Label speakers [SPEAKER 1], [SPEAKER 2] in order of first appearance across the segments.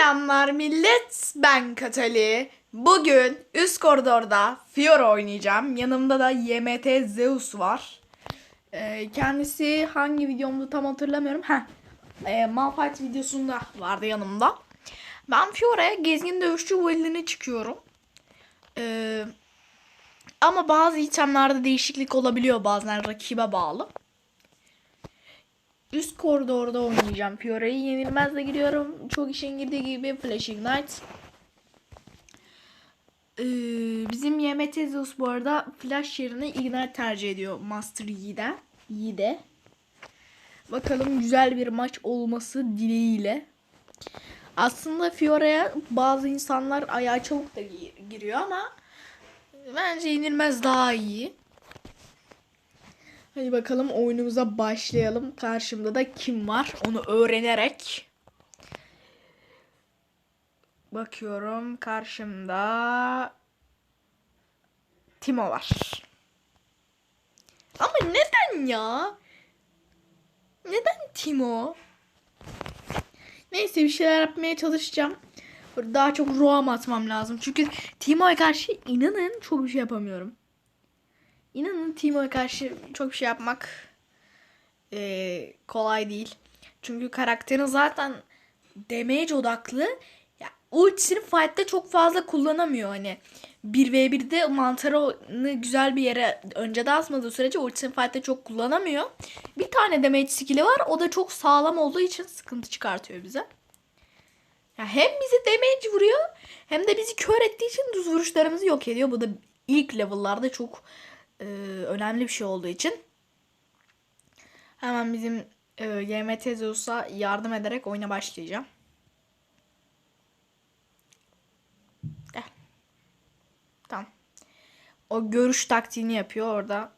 [SPEAKER 1] Selamlar millet. Ben Katali. Bugün üst koridorda Fiora oynayacağım. Yanımda da YMT Zeus var. Ee, kendisi hangi videomda tam hatırlamıyorum. Heh. Ee, Malphite videosunda vardı yanımda. Ben Fiora'ya gezgin dövüşçü validine çıkıyorum. Ee, ama bazı itemlerde değişiklik olabiliyor bazen rakibe bağlı. Üst koridorda oynayacağım Fiora'yı. Yenilmezle giriyorum. Çok işin girdiği gibi Flash Ignite. Ee, bizim Zeus bu arada Flash yerine Ignite tercih ediyor Master Yi'de. Yi'de. Bakalım güzel bir maç olması dileğiyle. Aslında Fiora'ya bazı insanlar ayağı çabuk da gi- giriyor ama bence yenilmez daha iyi. Hadi bakalım oyunumuza başlayalım. Karşımda da kim var onu öğrenerek. Bakıyorum karşımda Timo var. Ama neden ya? Neden Timo? Neyse bir şeyler yapmaya çalışacağım. Daha çok roam atmam lazım. Çünkü Timo'ya karşı inanın çok bir şey yapamıyorum. İnanın Timo'ya karşı çok bir şey yapmak eee, kolay değil. Çünkü karakterin zaten damage odaklı. Ya ultisini fight'te çok fazla kullanamıyor hani. 1v1'de mantarını güzel bir yere önceden asmadığı sürece ultisini fight'te çok kullanamıyor. Bir tane damage skill'i var. O da çok sağlam olduğu için sıkıntı çıkartıyor bize. Ya hem bizi damage vuruyor hem de bizi kör ettiği için düz vuruşlarımızı yok ediyor. Bu da ilk level'larda çok e, önemli bir şey olduğu için. Hemen bizim e, YMT Zeus'a yardım ederek oyuna başlayacağım. Gel. Tamam. O görüş taktiğini yapıyor orada.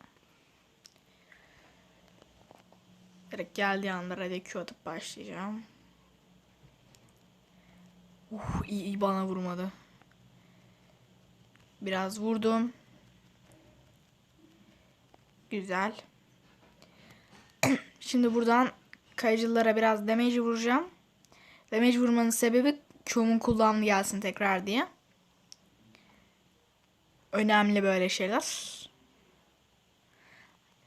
[SPEAKER 1] Direkt geldiği anda Q atıp başlayacağım. Uh, iyi, iyi bana vurmadı. Biraz vurdum. Güzel. Şimdi buradan kayıcılara biraz damage vuracağım. Damage vurmanın sebebi Q'mun kullanımı gelsin tekrar diye. Önemli böyle şeyler.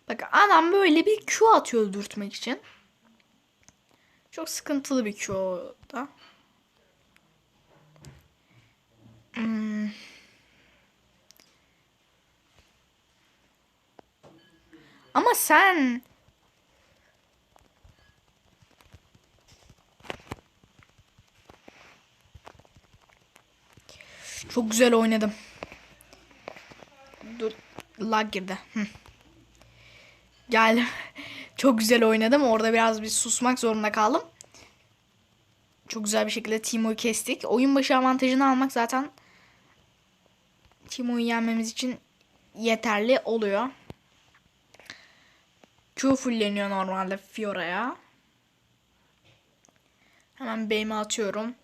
[SPEAKER 1] Bak adam böyle bir Q atıyor öldürtmek için. Çok sıkıntılı bir Q da. Ama sen çok güzel oynadım. Dur lag girdi. Hı. Geldim. Çok güzel oynadım. Orada biraz bir susmak zorunda kaldım. Çok güzel bir şekilde Timo'yu kestik. Oyun başı avantajını almak zaten Timo'yu yenmemiz için yeterli oluyor. Q fulleniyor normalde Fiora'ya. Hemen B'mi atıyorum.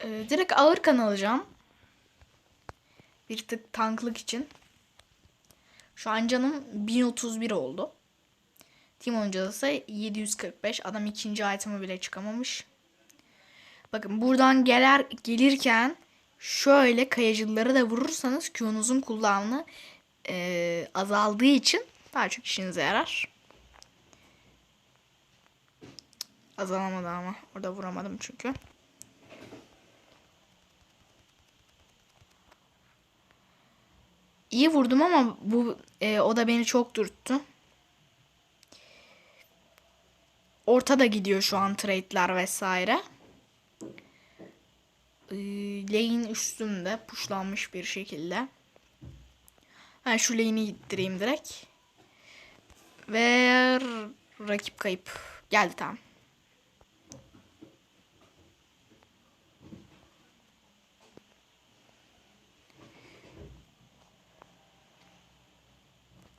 [SPEAKER 1] Ee, direkt ağır kan alacağım. Bir tık tanklık için. Şu an canım 1031 oldu. Timon cadısı 745. Adam ikinci item'ı bile çıkamamış. Bakın buradan gelir gelirken şöyle kayacıları da vurursanız Q'nuzun kullanımı e, azaldığı için daha çok işinize yarar. Azalamadı ama. Orada vuramadım çünkü. İyi vurdum ama bu e, o da beni çok dürttü. Ortada gidiyor şu an trade'ler vesaire. E, lane üstünde puşlanmış bir şekilde. Ben şu lane'i gittireyim direkt. Ve rakip kayıp. Geldi tamam.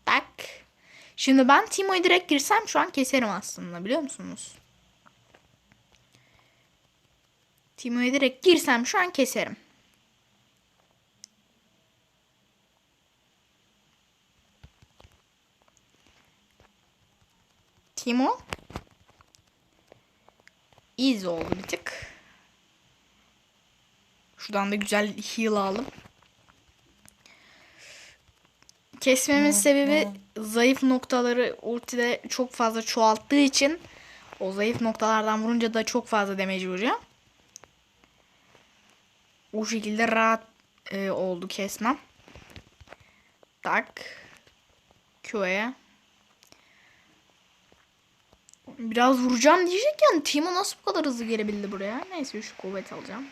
[SPEAKER 1] Bak. Şimdi ben Timo'yu direkt girsem şu an keserim aslında biliyor musunuz? Timo'yu direkt girsem şu an keserim. Timo. Easy oldu bir tık. Şuradan da güzel heal aldım. Kesmemin sebebi zayıf noktaları ultide çok fazla çoğalttığı için o zayıf noktalardan vurunca da çok fazla damage vuruyor. O şekilde rahat e, oldu kesmem. Tak. Q'ya. Biraz vuracağım diyecekken Timo nasıl bu kadar hızlı gelebildi buraya? Neyse üçlü kuvvet alacağım.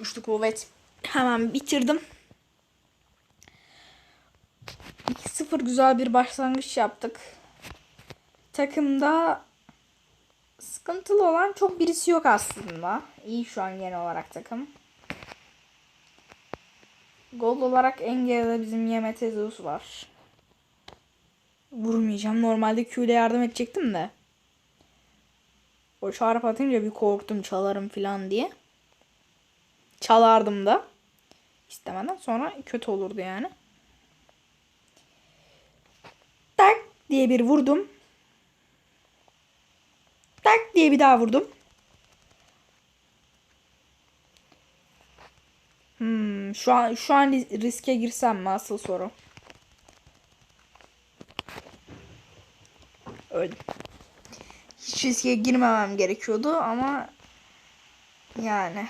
[SPEAKER 1] Üçlü kuvvet hemen bitirdim. 2-0 güzel bir başlangıç yaptık. Takımda sıkıntılı olan çok birisi yok aslında. İyi şu an genel olarak takım. Gol olarak en geride bizim Yeme Tezeus var. Vurmayacağım. Normalde Q ile yardım edecektim de. O çarp atınca bir korktum çalarım falan diye. Çalardım da. İstemeden sonra kötü olurdu yani. Tak diye bir vurdum. Tak diye bir daha vurdum. Hmm, şu an şu an riske girsem mi asıl soru. Öldüm. Hiç riske girmemem gerekiyordu ama yani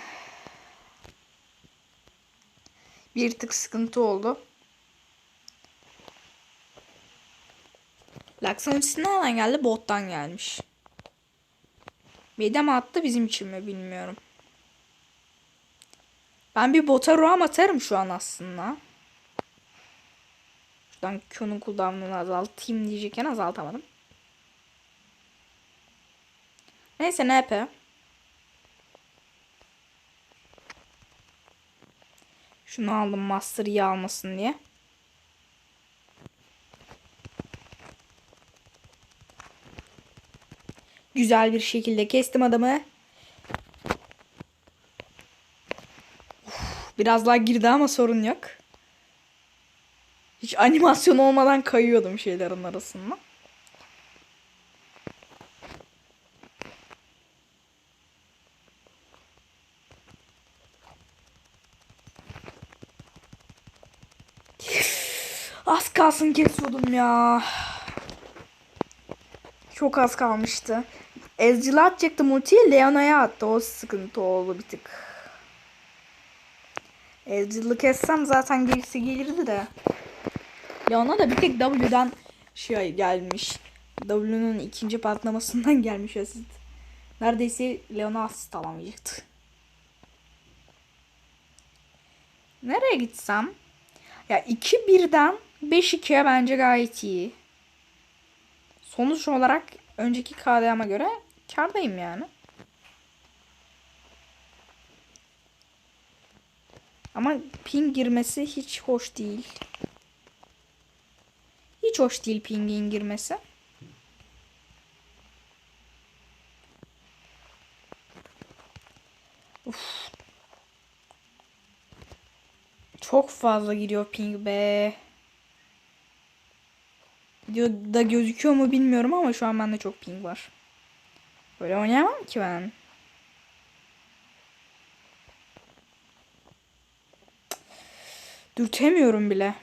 [SPEAKER 1] bir tık sıkıntı oldu. Laksan ultisi nereden geldi? Bottan gelmiş. Midem attı bizim için mi bilmiyorum. Ben bir bota roam atarım şu an aslında. Şuradan Q'nun cooldown'unu azaltayım diyecekken azaltamadım. Neyse ne yapayım? Şunu aldım Master iyi almasın diye. Güzel bir şekilde kestim adamı. Uf, biraz daha girdi ama sorun yok. Hiç animasyon olmadan kayıyordum şeylerin arasında. Az kalsın kesiyordum ya. Çok az kalmıştı. Ezreal'a atacaktım ultiyi Leona'ya attı. O sıkıntı oldu bir tık. Ezreal'ı kessem zaten gerisi gelirdi de. Leona da bir tek W'dan şey gelmiş. W'nun ikinci patlamasından gelmiş asist. Neredeyse Leona asist alamayacaktı. Nereye gitsem? Ya 2-1'den 5-2'ye bence gayet iyi. Sonuç olarak önceki KDA'ma göre kardayım yani. Ama ping girmesi hiç hoş değil. Hiç hoş değil pingin girmesi. Uf. Çok fazla giriyor ping be. Videoda gözüküyor mu bilmiyorum ama şu an bende çok ping var. Böyle oynayamam ki ben. Dürtemiyorum bile.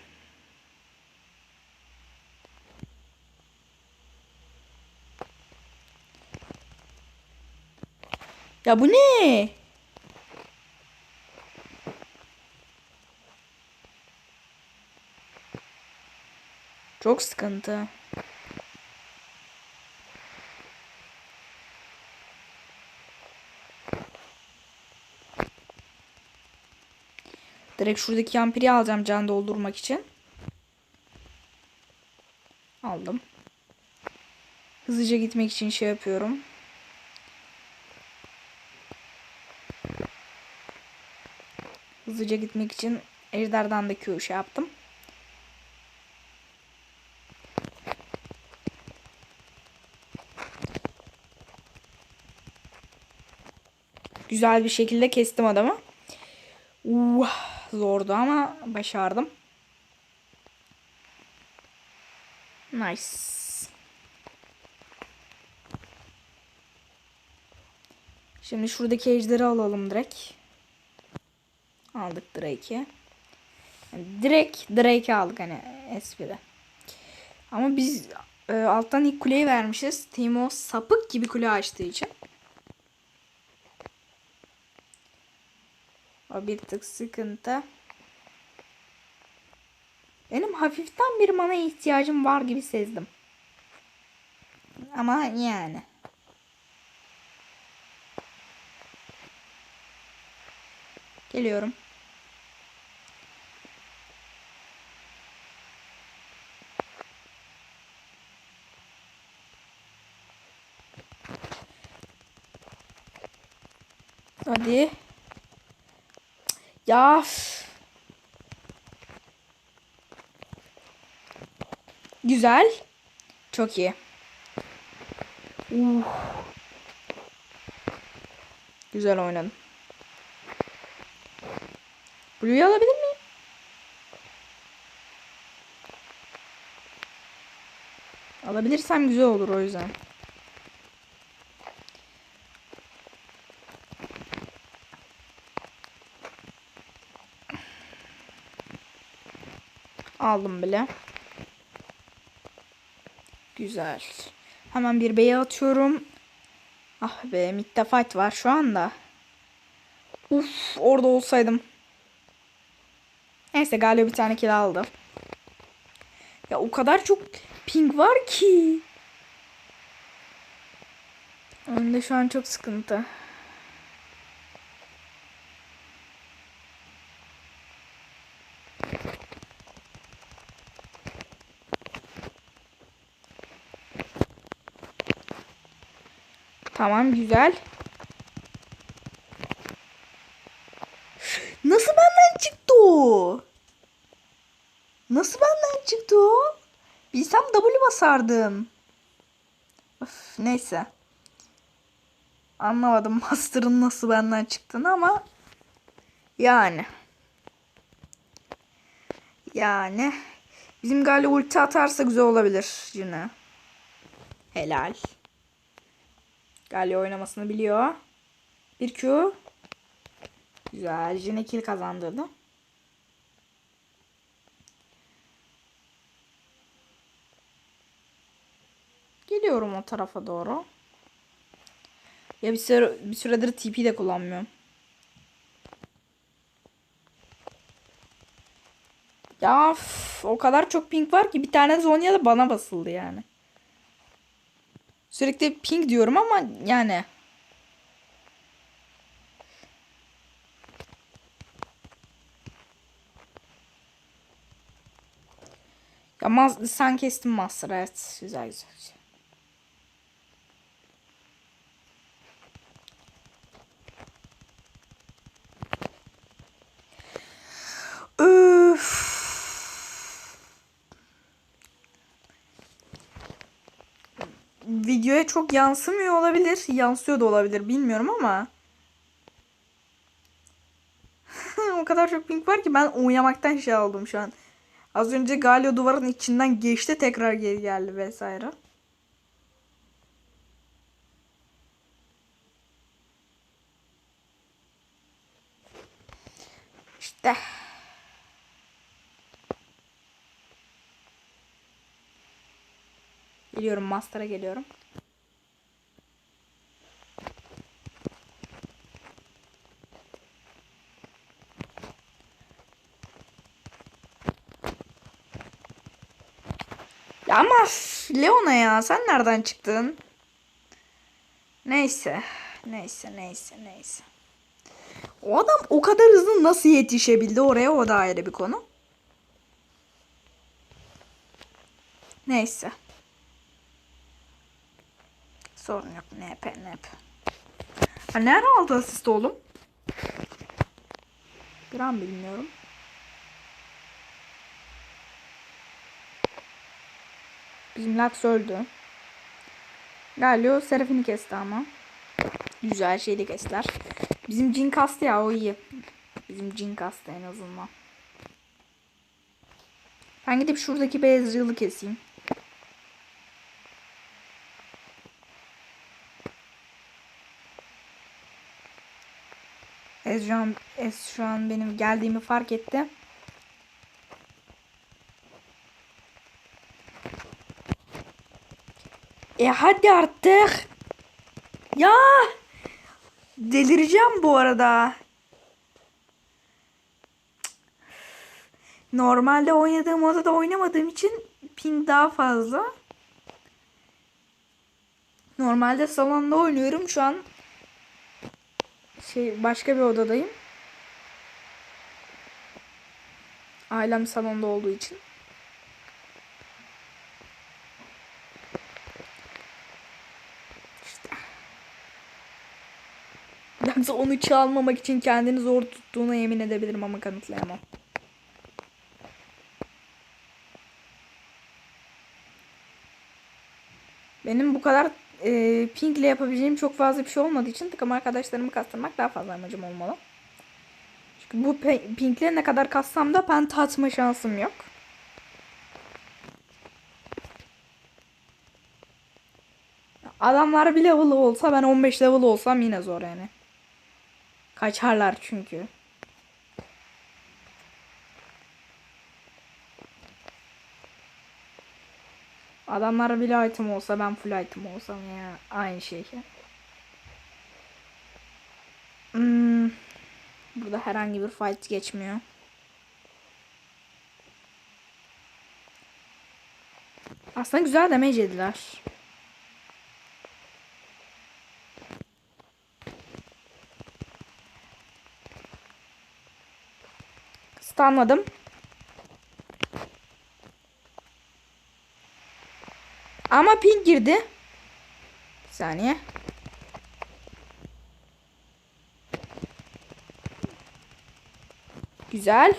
[SPEAKER 1] Ya bu ne? Çok sıkıntı. Direkt şuradaki yampiri alacağım can doldurmak için. Aldım. Hızlıca gitmek için şey yapıyorum. Hızlıca gitmek için ejderden de Q şey yaptım. Güzel bir şekilde kestim adamı. Uh, zordu ama başardım. Nice. Şimdi şuradaki ejderi alalım direkt. Aldık Drake'i. Yani direkt Drake'i aldık hani espri. Ama biz e, alttan ilk kuleyi vermişiz. Timo sapık gibi kule açtığı için. O bir tık sıkıntı. Benim hafiften bir mana ihtiyacım var gibi sezdim. Ama yani. Geliyorum. Hadi. Ya. Güzel. Çok iyi. Uh. Güzel oynadım. Blue'yu alabilir miyim? Alabilirsem güzel olur o yüzden. Aldım bile. Güzel. Hemen bir B'ye atıyorum. Ah be midde fight var şu anda. Uf orada olsaydım. Neyse galiba bir tane kill aldı. Ya o kadar çok ping var ki. Önde şu an çok sıkıntı. Tamam güzel. Nasıl benden çıktı o? Nasıl benden çıktı o? Bilsem W basardım. Öf, neyse. Anlamadım Master'ın nasıl benden çıktığını ama yani. Yani. Bizim galiba ulti atarsa güzel olabilir yine. Helal. Galio oynamasını biliyor. Bir Q. Güzel. Yine kill kazandırdı. Geliyorum o tarafa doğru. Ya bir, süre, bir süredir TP de kullanmıyorum. Ya üf, o kadar çok ping var ki bir tane Zonya da bana basıldı yani. Sürekli ping diyorum ama yani. Ya sen kestin Master evet. Güzel güzel. güzel. Öf. Videoya çok yansımıyor olabilir. Yansıyor da olabilir bilmiyorum ama. o kadar çok ping var ki ben oynamaktan şey aldım şu an. Az önce Galio duvarın içinden geçti tekrar geri geldi vesaire. İşte. Geliyorum master'a geliyorum. Ya ama Leona ya sen nereden çıktın? Neyse. Neyse neyse neyse. O adam o kadar hızlı nasıl yetişebildi oraya o da ayrı bir konu. Neyse. Sorun yok. NP NP. Ha, nerede aldı asist oğlum? Gram bilmiyorum. Bizim Lux öldü. Galio Seraphine kesti ama. Güzel şeyli kestiler. Bizim Jin kastı ya o iyi. Bizim Jin kastı en azından. Ben gidip şuradaki beyaz yılı keseyim.
[SPEAKER 2] Ez şu an, Ez şu an benim geldiğimi fark etti. E hadi artık. Ya delireceğim bu arada. Normalde oynadığım odada oynamadığım için ping daha fazla. Normalde salonda oynuyorum. Şu an şey başka bir odadayım. Ailem salonda olduğu için. İşte. Yoksa onu çalmamak için kendini zor tuttuğuna yemin edebilirim ama kanıtlayamam. Benim bu kadar e, pingle yapabileceğim çok fazla bir şey olmadığı için takım arkadaşlarımı kastırmak daha fazla amacım olmalı. Çünkü bu pingle ne kadar kassam da penta atma şansım yok. Adamlar bir level olsa ben 15 level olsam yine zor yani. Kaçarlar çünkü. Adamlar bile item olsa ben full item olsam ya aynı şey. Hmm. Burada herhangi bir fight geçmiyor. Aslında güzel damage yediler. Stunladım. Ama pink girdi. Bir saniye. Güzel.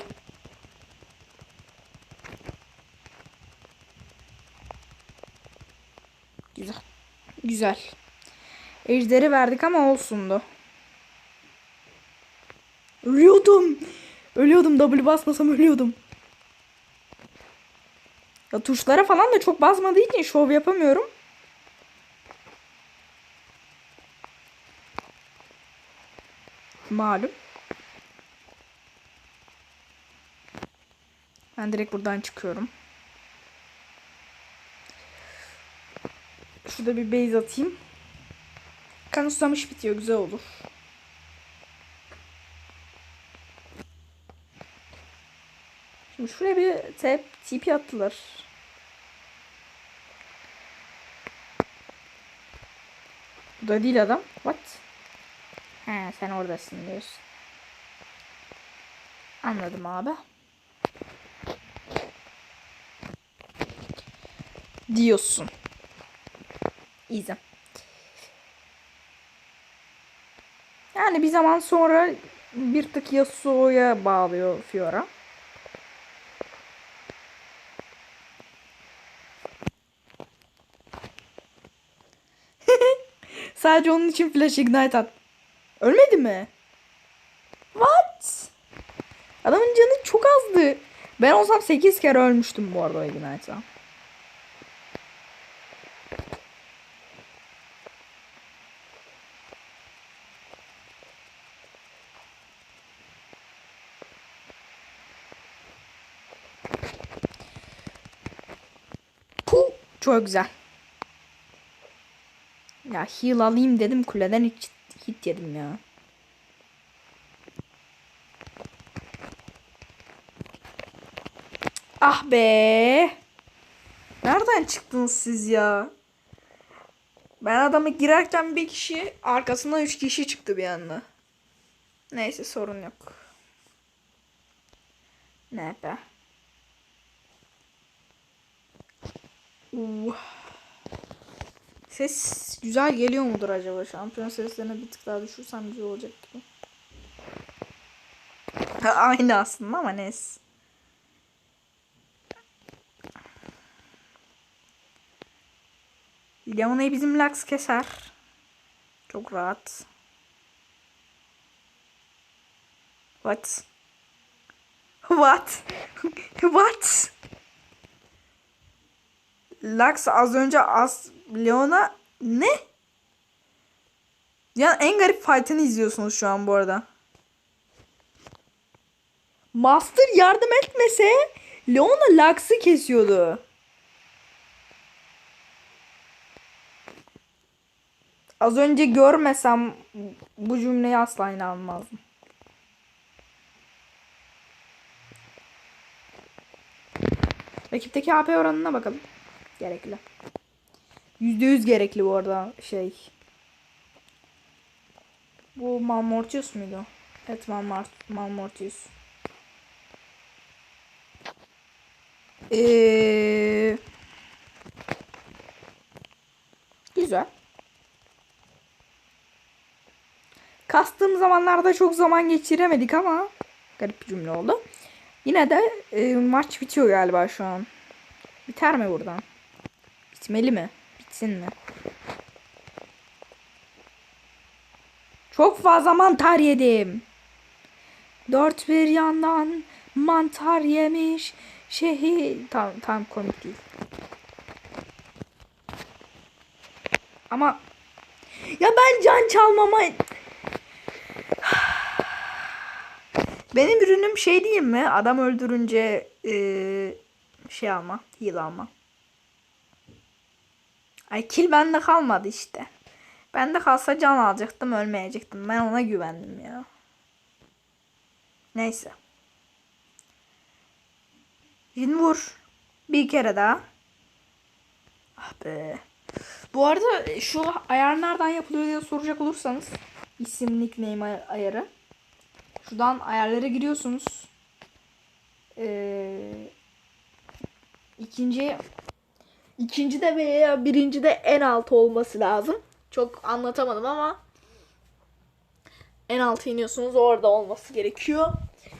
[SPEAKER 2] Güzel. Güzel. Ejderi verdik ama olsundu. Ölüyordum. Ölüyordum. W basmasam ölüyordum. Ya tuşlara falan da çok basmadığı için şov yapamıyorum. Malum. Ben direkt buradan çıkıyorum. Şurada bir base atayım. Kan susamış bitiyor. Güzel olur. Şimdi şuraya bir tep, TP attılar. Bu da değil adam. What? He sen oradasın diyorsun. Anladım abi. Diyorsun. İyi. Yani bir zaman sonra bir tık Yasuo'ya bağlıyor Fiora. Sadece onun için flash ignite at. Ölmedi mi? What? Adamın canı çok azdı. Ben olsam 8 kere ölmüştüm bu arada ignite'a. Çok güzel. Ya heal alayım dedim kuleden hiç hit yedim ya. Ah be. Nereden çıktınız siz ya? Ben adamı girerken bir kişi arkasından üç kişi çıktı bir anda. Neyse sorun yok. Ne be. Uh. Ses güzel geliyor mudur acaba? Şampiyon seslerini bir tık daha düşürsem güzel olacak gibi. Aynı aslında ama neyse. Leona'yı bizim Lux keser. Çok rahat. What? What? What? Lux az önce az Leona ne? Ya en garip fight'ını izliyorsunuz şu an bu arada. Master yardım etmese Leona Lux'ı kesiyordu. Az önce görmesem bu cümleyi asla inanmazdım. Rakipteki AP oranına bakalım. Gerekli. %100 gerekli bu arada şey. Bu Malmortius muydu? Evet Malmort Malmortius. Ee, güzel. Kastığım zamanlarda çok zaman geçiremedik ama garip bir cümle oldu. Yine de e, maç bitiyor galiba şu an. Biter mi buradan? Bitmeli mi? Bitsin mi? Çok fazla mantar yedim. Dört bir yandan mantar yemiş şehir. Tam, tam komik değil. Ama ya ben can çalmama benim ürünüm şey diyeyim mi? Adam öldürünce eee, şey alma, heal alma. Ay kill bende kalmadı işte. Bende kalsa can alacaktım, ölmeyecektim. Ben ona güvendim ya. Neyse. Jin vur. Bir kere daha. Ah be. Bu arada şu ayar nereden yapılıyor diye soracak olursanız isim nickname ay- ayarı. Şuradan ayarlara giriyorsunuz. Ee, ikinci ikinci de veya birinci de en alt olması lazım. Çok anlatamadım ama en alta iniyorsunuz orada olması gerekiyor.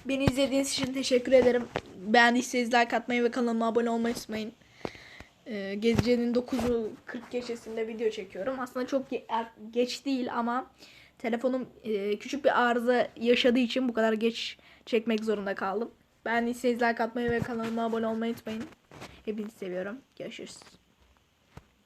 [SPEAKER 2] Beni izlediğiniz için teşekkür ederim. Beğendiyseniz like atmayı ve kanalıma abone olmayı unutmayın. Ee, Gecenin 9'u 40 geçesinde video çekiyorum. Aslında çok er- geç değil ama telefonum e, küçük bir arıza yaşadığı için bu kadar geç çekmek zorunda kaldım. Beğendiyseniz like atmayı ve kanalıma abone olmayı unutmayın. Hepinizi seviyorum. Görüşürüz.